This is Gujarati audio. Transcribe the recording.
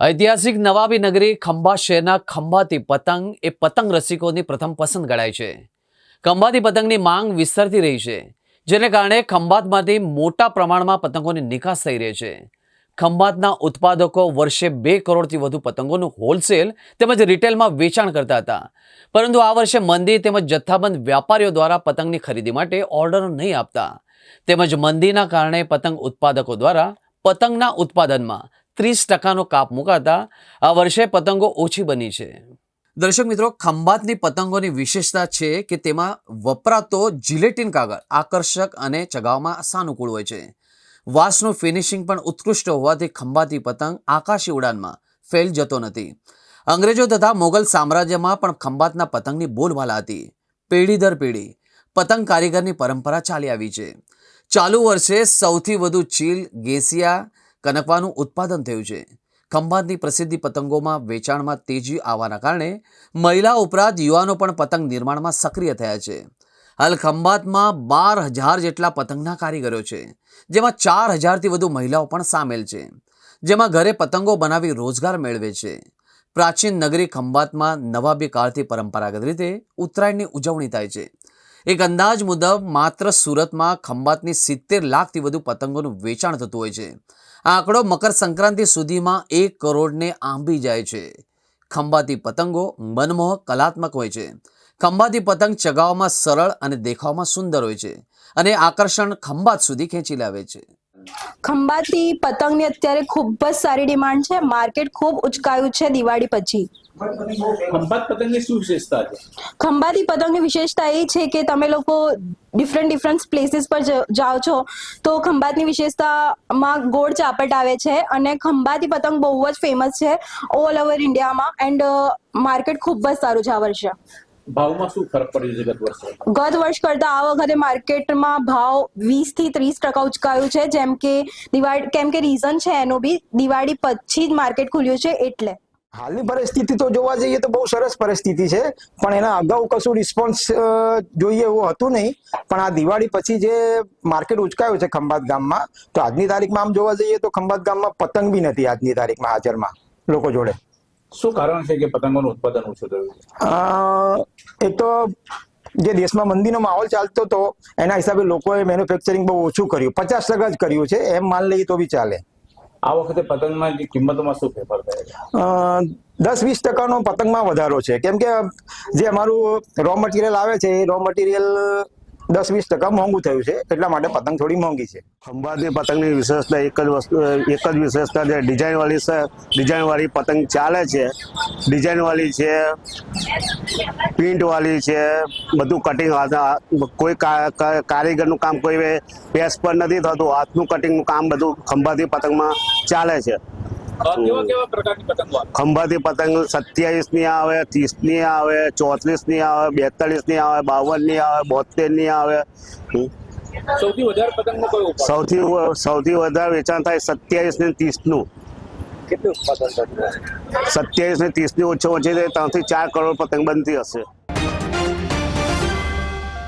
ઐતિહાસિક નવાબી નગરી ખંભા શહેરના ખંભાતી પતંગ એ પતંગ રસિકોની પ્રથમ પસંદ ગણાય છે. ખંભાતી પતંગની માંગ વિસ્તરતી રહી છે, જેને કારણે ખંભાતમાંથી મોટા પ્રમાણમાં પતંગોની નિકાસ થઈ રહી છે. ખંભાતના ઉત્પાદકો વર્ષે બે કરોડથી વધુ પતંગોનું હોલસેલ તેમજ રિટેલમાં વેચાણ કરતા હતા. પરંતુ આ વર્ષે મંદી તેમજ જથ્થાબંધ વ્યાપારીઓ દ્વારા પતંગની ખરીદી માટે ઓર્ડર નહીં આપતા. તેમજ મંદીના કારણે પતંગ ઉત્પાદકો દ્વારા પતંગના ઉત્પાદનમાં ત્રીસ ટકાનો કાપ મુકાતા આ વર્ષે પતંગો ઓછી બની છે. દર્શક મિત્રો, ખંભાતની પતંગોની વિશેષતા છે કે તેમાં વપરાતો જિલેટિન કાગળ આકર્ષક અને ચગાવવામાં સાનુકૂળ હોય છે. વાંસનું ફિનિશિંગ પણ ઉત્કૃષ્ટ હોવાથી ખંભાતી પતંગ આકાશી ઉડાનમાં ફેલ જતો નથી. અંગ્રેજો તથા મોગલ સામ્રાજ્યમાં પણ ખંભાતના પતંગની બોલબાલા હતી. પેઢી દર પેઢી પતંગ કારીગરની પરંપરા ચાલી આવી છે. ચાલુ વર્ષે સૌથી વધુ ચીલ, ગેસિયા કનકવાનું ઉત્પાદન થયું છે. ખંભાતની પ્રસિદ્ધિ પતંગોમાં વેચાણમાં તેજી આવવાના કારણે મહિલા ઉપરાંત યુવાનો પણ પતંગ નિર્માણમાં સક્રિય થયા છે. હાલ ખંભાતમાં બાર હજાર જેટલા પતંગના કારીગરો છે, જેમાં ચાર હજારથી વધુ મહિલાઓ પણ સામેલ છે, જેમાં ઘરે પતંગો બનાવી રોજગાર મેળવે છે. પ્રાચીન નગરી ખંભાતમાં નવાબી કાળથી પરંપરાગત રીતે ઉત્તરાયણની ઉજવણી થાય છે. એક અંદાજ મુજબ માત્ર સુરતમાં ખંભાતની સિત્તેર લાખથી વધુ પતંગોનું વેચાણ થતું હોય છે. આ આંકડો મકર સંક્રાંતિ સુધીમાં એક કરોડને આંબી જાય છે. ખંભાતી પતંગો મનમોહક કલાત્મક હોય છે. ખંભાતી પતંગ ચગાવવામાં સરળ અને દેખાવમાં સુંદર હોય છે અને આકર્ષણ ખંભાત સુધી ખેંચી લાવે છે. ખંભાતી પતંગની અત્યારે ખૂબ જ સારી ડિમાન્ડ છે. માર્કેટ ખૂબ ઉચકાયું છે દિવાળી પછી. ખંભાત પતંગની શું વિશેષતા છે? ખંભાતી પતંગની વિશેષતા એ છે કે તમે લોકો ડિફરન્ટ ડિફરન્ટ પ્લેસીસ પર જાઓ છો. તો ખંભાતની વિશેષતામાં ગોળ ચાપટ આવે છે અને ખંભાતી પતંગ બહુ જ ફેમસ છે ઓલ ઓવર ઇન્ડિયામાં એન્ડ માર્કેટ ખૂબ જ સારું છે આ વર્ષે. ભાવમાં શું ફરક પડ્યો છે ગત વર્ષે? ગત વર્ષ કરતા આ વખતે માર્કેટમાં ભાવ વીસથી ત્રીસ ટકા ઉચકાયું છે. જેમ કે દિવાળી કેમ કે રીઝન છે એનું બી દિવાળી પછી જ માર્કેટ ખુલ્યું છે એટલે. હાલની પરિસ્થિતિ તો જોવા જઈએ તો બહુ સરસ પરિસ્થિતિ છે પણ એના અગાઉ કશું રિસ્પોન્સ જોઈએ એવું હતું નહીં. પણ આ દિવાળી પછી જે માર્કેટ ઉચકાયું છે ખંભાત ગામમાં તો આજની તારીખમાં આમ જોવા જઈએ તો ખંભાત ગામમાં પતંગ બી નથી આજની તારીખમાં હાજરમાં લોકો જોડે. શું કારણ છે કે પતંગોનું ઉત્પાદન ઓછું થયું એ તો જે દેશમાં મંદીનો માહોલ ચાલતો હતો એના હિસાબે લોકોએ મેન્યુફેક્ચરિંગ બહુ ઓછું કર્યું. પચાસ ટકા જ કર્યું છે એમ માન લઈએ તો બી ચાલે. આ વખતે પતંગમાં કિંમતોમાં શું ફેરફાર થયો દસ વીસ ટકાનો પતંગમાં વધારો છે. કેમ કે જે અમારું રો મટીરિયલ આવે છે એ રો મટીરિયલ દસ વીસ ટકા મોંઘું થયું છે. એટલા માટે પતંગ થોડી મોંઘી છે. ખંભાતની પતંગની વિશેષતા એક જ વસ્તુ એક જ વિશેષતા છે. ડિઝાઇનવાળી ડિઝાઇનવાળી પતંગ ચાલે છે. ડિઝાઇનવાળી છે પ્રિન્ટ વાળી છે બધું કટિંગ કોઈ કારીગરનું કામ કોઈ પેસ પર નથી થતું હાથનું કટિંગનું કામ બધું ખંભાતી પતંગમાં ચાલે છે. ખંભાતી પતંગ સત્યાવીસની આવે? ત્રીસની આવે ચોત્રીસની આવે બેતાલીસની આવે બાવનની આવે બોતેરની આવે સૌથી વધારે સૌથી સૌથી વધારે વેચાણ થાય સત્યાવીસ ને ત્રીસનું કેટલું ઉત્પાદન થતું હશે? સત્યાવીસ ને ત્રીસની ઓછો ઓછી ત્રણથી ચાર કરોડ પતંગ બનતી હશે